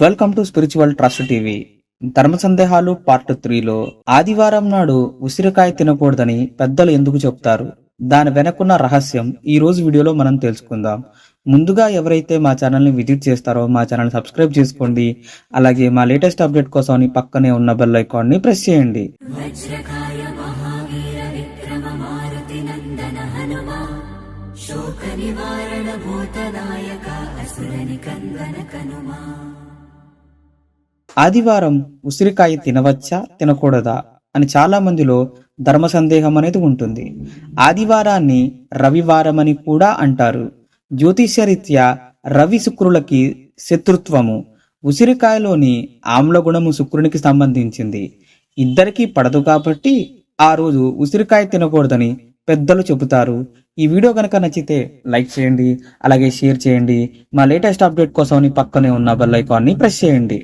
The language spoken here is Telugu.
Welcome to spiritual trust TV ధర్మ సందేహాలు పార్ట్ త్రీలో ఆదివారం నాడు ఉసిరికాయ తినకూడదని పెద్దలు ఎందుకు చెప్తారు? దాని వెనకున్న రహస్యం ఈ రోజు వీడియోలో మనం తెలుసుకుందాం. ముందుగా ఎవరైతే మా ఛానల్ని విజిట్ చేస్తారో మా ఛానల్ సబ్స్క్రైబ్ చేసుకోండి. అలాగే మా లేటెస్ట్ అప్డేట్ కోసం పక్కనే ఉన్న బెల్ ఐకాన్ని ప్రెస్ చేయండి. శోక నివారణ భూతనాయక ఆదివారం ఉసిరికాయ తినవచ్చా తినకూడదా అని చాలా మందిలో ధర్మ సందేహం అనేది ఉంటుంది. ఆదివారాన్ని రవివారం అని కూడా అంటారు. జ్యోతిషరీత్యా రవి శుక్రులకి శత్రుత్వము ఉసిరికాయలోని ఆమ్లగుణము శుక్రునికి సంబంధించింది. ఇద్దరికీ పడదు కాబట్టి ఆ రోజు ఉసిరికాయ తినకూడదని పెద్దలు చెబుతారు. ఈ వీడియో కనుక నచ్చితే లైక్ చేయండి అలాగే షేర్ చేయండి. మా లేటెస్ట్ అప్డేట్ కోసం పక్కనే ఉన్న బెల్ ఐకాన్ని ప్రెస్ చేయండి.